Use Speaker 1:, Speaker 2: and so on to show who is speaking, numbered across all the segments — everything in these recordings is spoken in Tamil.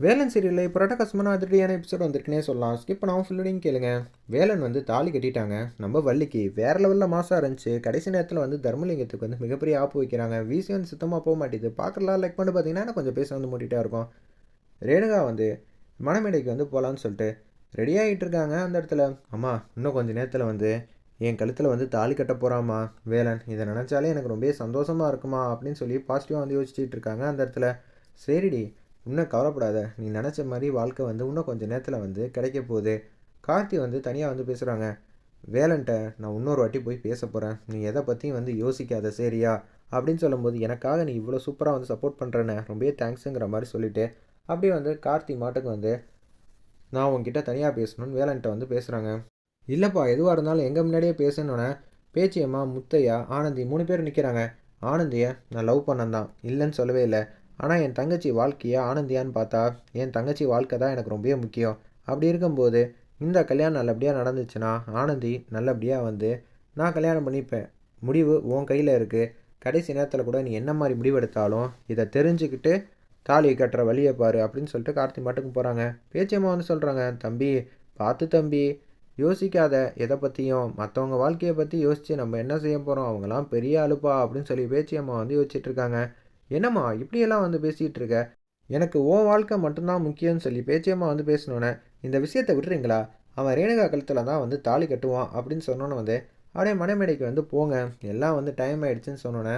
Speaker 1: வேலன் சீரியலில் இப்போ கஷ்டமான அதிரடியான எபிசோட் வந்திருக்குனே சொல்லலாம். ஸ்கிப் பண்ணாமல் ஃபுல்லுடையும் கேளுங்க. வேலன் வந்து தாலி கட்டிட்டாங்க. நம்ம வள்ளிக்கு வேறு லெவலில் மாதம் இருந்துச்சு. கடைசி நேரத்தில் வந்து தர்மலிங்கத்துக்கு வந்து மிகப்பெரிய ஆப்பு வைக்கிறாங்க. வீசி வந்து சுத்தமாக போக மாட்டேது. பார்க்கலாம் லைக் பண்ணி பார்த்தீங்கன்னா கொஞ்சம் பேச வந்து மூட்டிகிட்டே இருக்கும். ரேணுகா வந்து மணமேடைக்கு வந்து போகலான்னு சொல்லிட்டு ரெடி ஆகிட்டு இருக்காங்க அந்த இடத்துல. அம்மா இன்னும் கொஞ்சம் நேரத்தில் வந்து என் கழுத்தில் வந்து தாலி கட்ட போகிறாம்மா வேலன் இதை நினச்சாலே எனக்கு ரொம்ப சந்தோஷமாக இருக்குமா? அப்படின்னு சொல்லி பாசிட்டிவாக வந்து யோசிச்சுட்டு இருக்காங்க அந்த இடத்துல. சரிடி இன்னும் கவலைப்படாத. நீ நினச்ச மாதிரி வாழ்க்கை வந்து இன்னும் கொஞ்சம் நேரத்தில் வந்து கிடைக்க போகுது. கார்த்தி வந்து தனியாக வந்து பேசுகிறாங்க வேலன்ட்ட நான் இன்னொரு வாட்டி போய் பேச போகிறேன் நீ எதை பற்றியும் வந்து யோசிக்காத சரியா? அப்படின்னு சொல்லும்போது எனக்காக நீ இவ்வளோ சூப்பராக வந்து சப்போர்ட் பண்ணுறேன்னு ரொம்பவே தேங்க்ஸுங்கிற மாதிரி சொல்லிவிட்டு அப்படியே வந்து கார்த்தி மாட்டுக்கு வந்து நான் உங்ககிட்ட தனியாக பேசணும்னு வேலன்ட்ட வந்து பேசுகிறாங்க இல்லைப்பா எதுவாக இருந்தாலும் எங்கள் முன்னாடியே பேசணுன்னே பேச்சியம்மா முத்தையா ஆனந்தி மூணு பேர் நிற்கிறாங்க ஆனந்தியை நான் லவ் பண்ணந்தான். இல்லைன்னு சொல்லவே இல்லை. ஆனால் என் தங்கச்சி வாழ்க்கையை ஆனந்தியான்னு பார்த்தா என் தங்கச்சி வாழ்க்கை தான் எனக்கு ரொம்பவே முக்கியம். அப்படி இருக்கும்போது இந்த கல்யாணம் நல்லபடியாக நடந்துச்சுன்னா ஆனந்தி நல்லபடியாக வந்து நான் கல்யாணம் பண்ணிப்பேன். முடிவு உன் கையில் இருக்குது கடைசி நேரத்தில் கூட நீ என்ன மாதிரி முடிவெடுத்தாலும் இதை தெரிஞ்சுக்கிட்டு தாலி கட்டுற வழியை பாரு அப்படின்னு சொல்லிட்டு கார்த்தி மாட்டுக்கு போகிறாங்க பேச்சியம்மா வந்து சொல்கிறாங்க தம்பி பார்த்து தம்பி. யோசிக்காத எதை பற்றியும் மற்றவங்க வாழ்க்கையை பற்றி யோசித்து நம்ம என்ன செய்ய போகிறோம் அவங்களாம் பெரிய அழுப்பா அப்படின்னு சொல்லி பேச்சியம்மா வந்து யோசிச்சுட்ருக்காங்க இருக்காங்க. என்னம்மா இப்படியெல்லாம் வந்து பேசிகிட்டு இருக்க எனக்கு ஓ வாழ்க்கை மட்டும்தான் முக்கியம்னு சொல்லி பேச்சியம்மா வந்து பேசினோன்னே இந்த விஷயத்தை விட்டுறீங்களா? அவன் ரேணுகா கழுத்தில் தான் வந்து தாலி கட்டுவான் அப்படின்னு சொன்னோன்னே வந்து அப்படியே மனைமேடைக்கு வந்து போங்க எல்லாம் வந்து டைம் ஆகிடுச்சின்னு சொன்னோன்னே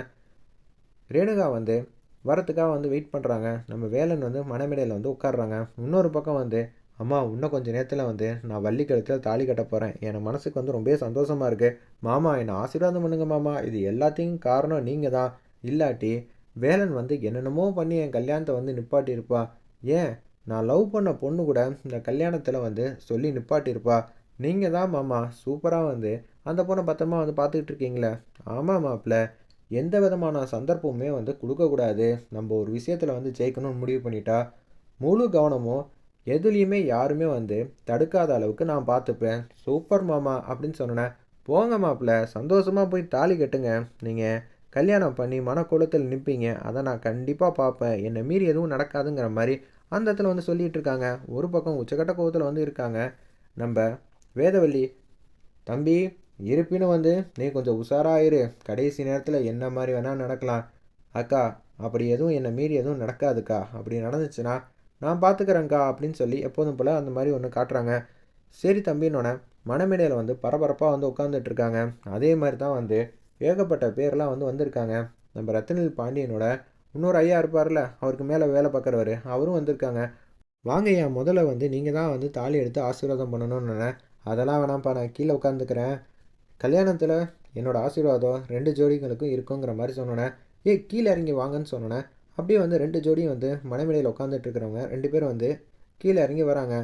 Speaker 1: ரேணுகா வந்து வரத்துக்காக வந்து வெயிட் பண்ணுறாங்க நம்ம வேலன் வந்து மனைமேடையில் வந்து உட்காடுறாங்க இன்னொரு பக்கம் வந்து அம்மா இன்னும் கொஞ்சம் நேரத்தில் வந்து நான் வள்ளி கழுத்தில் தாலி கட்ட போகிறேன் என் மனசுக்கு வந்து ரொம்ப சந்தோஷமாக இருக்குது மாமா என்னை ஆசீர்வாதம் பண்ணுங்க மாமா. இது எல்லாத்தையும் காரணம் நீங்கள் தான் இல்லாட்டி வேலன் வந்து என்னென்னமோ பண்ணி என் கல்யாணத்தை வந்து நிப்பாட்டியிருப்பா. ஏன்? நான் லவ் பண்ண பொண்ணு கூட இந்த கல்யாணத்தில் வந்து சொல்லி நிப்பாட்டியிருப்பா. நீங்கள் தான் மாமா சூப்பராக வந்து அந்த பொண்ணை பத்திரமா வந்து பார்த்துக்கிட்டு இருக்கீங்களே? ஆமாம் மாப்பிள்ள. எந்த விதமான சந்தர்ப்பமுமே வந்து கொடுக்கக்கூடாது நம்ம ஒரு விஷயத்தில் வந்து ஜெயிக்கணும்னு முடிவு பண்ணிட்டா. முழு கவனமும் எதுலேயுமே யாருமே வந்து தடுக்காத அளவுக்கு நான் பார்த்துப்பேன். சூப்பர் மாமா அப்படின்னு சொன்னேன் போங்க மாப்பிள்ள சந்தோஷமாக போய் தாலி கட்டுங்க. நீங்கள் கல்யாணம் பண்ணி மனக்குளத்தில் நிற்பீங்க அதை நான் கண்டிப்பாக பார்ப்பேன். என்னை மீறி எதுவும் நடக்காதுங்கிற மாதிரி அந்த இடத்துல வந்து சொல்லிகிட்டு இருக்காங்க. ஒரு பக்கம் உச்சக்கட்ட கோபத்தில் வந்து இருக்காங்க. நம்ம வேதவள்ளி தம்பி இருப்பினும் வந்து நீ கொஞ்சம் உஷாராயிரு கடைசி நேரத்தில் என்ன மாதிரி வேணால் நடக்கலாம். அக்கா அப்படி எதுவும் என்னை மீறி எதுவும் நடக்காதுக்கா. அப்படி நடந்துச்சுன்னா நான் பார்த்துக்கிறேங்க்கா அப்படின்னு சொல்லி எப்போதும் போல் அந்த மாதிரி ஒன்று காட்டுறாங்க. சரி தம்பின்னொன்னே மனமேடையில் வந்து பரபரப்பாக வந்து உட்காந்துட்டு இருக்காங்க. அதே மாதிரி தான் வந்து ஏகப்பட்ட பேர்லாம் வந்து வந்திருக்காங்க. நம்ம ரத்தனில் பாண்டியனோட இன்னொரு ஐயா இருப்பார்ல அவருக்கு மேலே வேலை பார்க்குறவர் அவரும் வந்திருக்காங்க. வாங்க ஐயா முதல்ல வந்து நீங்கள் தான் வந்து தாலி எடுத்து ஆசீர்வாதம் பண்ணணும்னு அதெல்லாம் வேணாம்ப்பா நான் கீழே உட்காந்துக்கிறேன் கல்யாணத்தில் என்னோடய ஆசீர்வாதம் ரெண்டு ஜோடிகளுக்கும் இருக்குங்கிற மாதிரி சொன்னோன்னே ஏ கீழே இறங்கி வாங்கன்னு சொன்னோன்னே அப்படியே வந்து ரெண்டு ஜோடியும் வந்து மனைமலையில் உட்காந்துட்டு இருக்கிறவங்க ரெண்டு பேரும் வந்து கீழே இறங்கி வராங்க.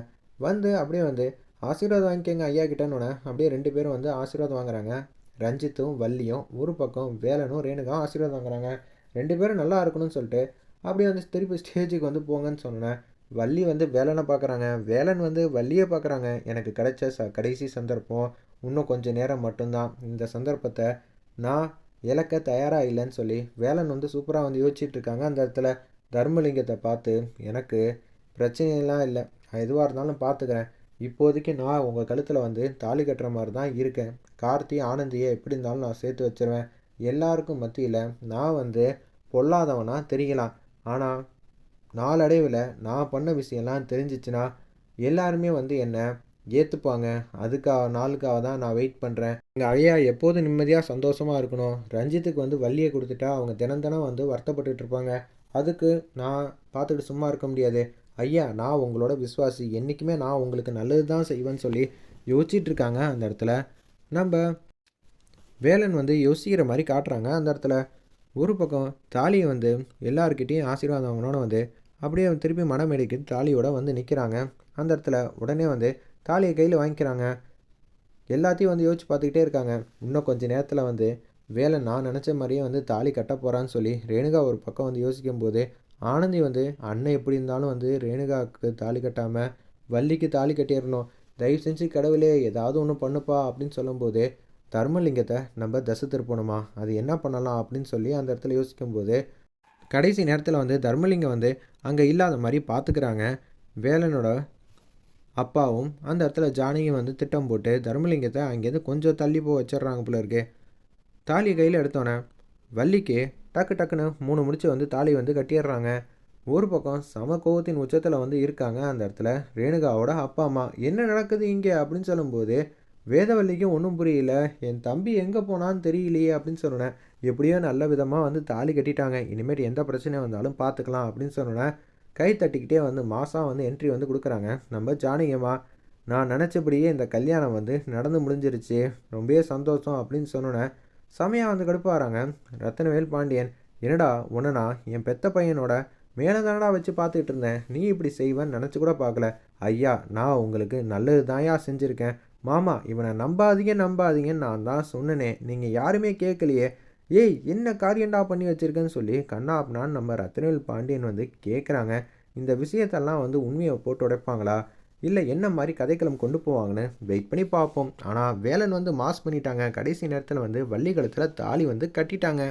Speaker 1: வந்து அப்படியே வந்து ஆசீர்வாதம் வாங்கிக்கோங்க ஐயா கிட்டேன்னு அப்படியே ரெண்டு பேரும் வந்து ஆசீர்வாதம் வாங்குறாங்க. ரஞ்சித்தும் வள்ளியும் ஒரு பக்கம் வேலனும் ரேணுகாவும் ஆசீர்வாதம் வாங்குறாங்க. ரெண்டு பேரும் நல்லா இருக்கணும்னு சொல்லிட்டு அப்படியே வந்து திருப்பி ஸ்டேஜுக்கு வந்து போங்கன்னு சொன்னேன். வள்ளி வந்து வேலனை பார்க்குறாங்க வேலன் வந்து வள்ளியை பார்க்குறாங்க எனக்கு கிடைச்ச ச கடைசி சந்தர்ப்பம் இன்னும் கொஞ்சம் நேரம் மட்டும்தான். இந்த சந்தர்ப்பத்தை நான் இழக்க தயாராக இல்லைன்னு சொல்லி வேலன் வந்து சூப்பராக வந்து யோசிச்சுட்டு இருக்காங்க. அந்த இடத்துல தர்மலிங்கத்தை பார்த்து எனக்கு பிரச்சனையெல்லாம் இல்லை. எதுவாக இருந்தாலும் பார்த்துக்கிறேன். இப்போதைக்கு நான் உங்கள் கழுத்தில் வந்து தாலி கட்டுற மாதிரி தான் இருக்கேன். கார்த்தி ஆனந்தியை எப்படி இருந்தாலும் நான் சேர்த்து வச்சிருவேன். எல்லாருக்கும் மத்தியில் நான் வந்து பொல்லாதவனாக தெரியலாம். ஆனால் நாளடைவில் நான் பண்ண விஷயம்லாம் தெரிஞ்சிச்சுன்னா எல்லாருமே வந்து என்னை ஏற்றுப்பாங்க அதுக்காக நாளுக்காக தான் நான் வெயிட் பண்ணுறேன் எங்கள் ஐயா எப்போதும் நிம்மதியாக சந்தோஷமாக இருக்கணும். ரஞ்சித்துக்கு வந்து வள்ளியை கொடுத்துட்டா அவங்க தினம் தினம் வந்து வருத்தப்பட்டுட்டு இருப்பாங்க. அதுக்கு நான் பார்த்துட்டு சும்மா இருக்க முடியாது. ஐயா நான் உங்களோட விஸ்வாசி என்றைக்குமே நான் உங்களுக்கு நல்லது தான் செய்வேன்னு சொல்லி யோசிச்சுட்டு இருக்காங்க அந்த இடத்துல. நம்ம வேலன் வந்து யோசிக்கிற மாதிரி காட்டுறாங்க அந்த இடத்துல. ஒரு பக்கம் தாலியை வந்து எல்லாருக்கிட்டேயும் ஆசீர்வாதம் வாங்கணும்னு வந்து அப்படியே திருப்பி மனமேடைக்கு தாலியோட வந்து நிற்கிறாங்க அந்த இடத்துல உடனே வந்து தாலியை கையில் வாங்கிக்கிறாங்க. எல்லாத்தையும் வந்து யோசிச்சு பார்த்துக்கிட்டே இருக்காங்க. இன்னும் கொஞ்சம் நேரத்தில் வந்து வேலை நான் நினச்ச மாதிரியே வந்து தாலி கட்ட போகிறான்னு சொல்லி ரேணுகா ஒரு பக்கம் வந்து யோசிக்கும் போது ஆனந்தி வந்து அண்ணன் எப்படி இருந்தாலும் வந்து ரேணுகாவுக்கு தாலி கட்டாமல் வள்ளிக்கு தாலி கட்டிடணும். தயவு செஞ்சு கடவுளே ஏதாவது ஒன்று பண்ணுப்பா அப்படின்னு சொல்லும்போது தர்மலிங்கத்தை நம்ம தசை திருப்பணுமா? அது என்ன பண்ணலாம்? அப்படின்னு சொல்லி அந்த இடத்துல யோசிக்கும்போது கடைசி நேரத்தில் வந்து தர்மலிங்கம் வந்து அங்கே இல்லாத மாதிரி பார்த்துக்கிறாங்க வேலனோட அப்பாவும் அந்த இடத்துல ஜானகியும் வந்து திட்டம் போட்டு தர்மலிங்கத்தை அங்கேருந்து கொஞ்சம் தள்ளி போக வச்சிடுறாங்க போல இருக்கு. தாலி கையில் எடுத்தோன்னே வள்ளிக்கு டக்கு டக்குன்னு மூணு முடிச்சு வந்து தாலி வந்து கட்டிடுறாங்க. ஒரு பக்கம் சம கோவத்தின் உச்சத்தில் வந்து இருக்காங்க அந்த இடத்துல. ரேணுகாவோட அப்பா அம்மா என்ன நடக்குது இங்கே? அப்படின்னு சொல்லும்போது வேதவல்லிக்கும் ஒன்றும் புரியல. என் தம்பி எங்கே போனான்னு தெரியலையே அப்படின்னு சொன்னேன். எப்படியோ நல்ல விதமாக வந்து தாலி கட்டிட்டாங்க. இனிமேல் எந்த பிரச்சனை வந்தாலும் பார்த்துக்கலாம் அப்படின்னு சொன்னேன். கை தட்டிக்கிட்டே வந்து மாதம் வந்து என்ட்ரி வந்து கொடுக்குறாங்க. நம்ம ஜானகியம்மா நான் நினச்சபடியே இந்த கல்யாணம் வந்து நடந்து முடிஞ்சிருச்சு. ரொம்பவே சந்தோஷம் அப்படின்னு சொன்னோன்னே செமையாக வந்து கடுப்பாகிறாங்க ரத்தனவேல் பாண்டியன் என்னடா உன்னனா? என் பெத்த பையனோட மேலே தானடா வச்சு பார்த்துட்டு இருந்தேன். நீ இப்படி செய்வேன்னு நினச்சி கூட பார்க்கல ஐயா நான் உங்களுக்கு நல்லது தான்யா செஞ்சுருக்கேன். மாமா இவனை நம்பாதீங்க நம்பாதீங்கன்னு நான் தான் சொன்னனே. நீங்கள் யாருமே கேட்கலையே ஏய் என்ன காரியண்டா பண்ணி வச்சுருக்கேன்னு சொல்லி கண்ணா அப்படின்னான்னு நம்ம ரத்னவேல் பாண்டியன் வந்து கேட்குறாங்க இந்த விஷயத்தெல்லாம் வந்து உண்மையை போட்டு உடைப்பாங்களா? இல்லை என்ன மாதிரி கதைக்களம் கொண்டு போவாங்கன்னு வெயிட் பண்ணி பார்ப்போம். ஆனால் வேலன் வந்து மாஸ் பண்ணிட்டாங்க. கடைசி நேரத்தில் வந்து வள்ளிகளத்தில் தாலி வந்து கட்டிட்டாங்க.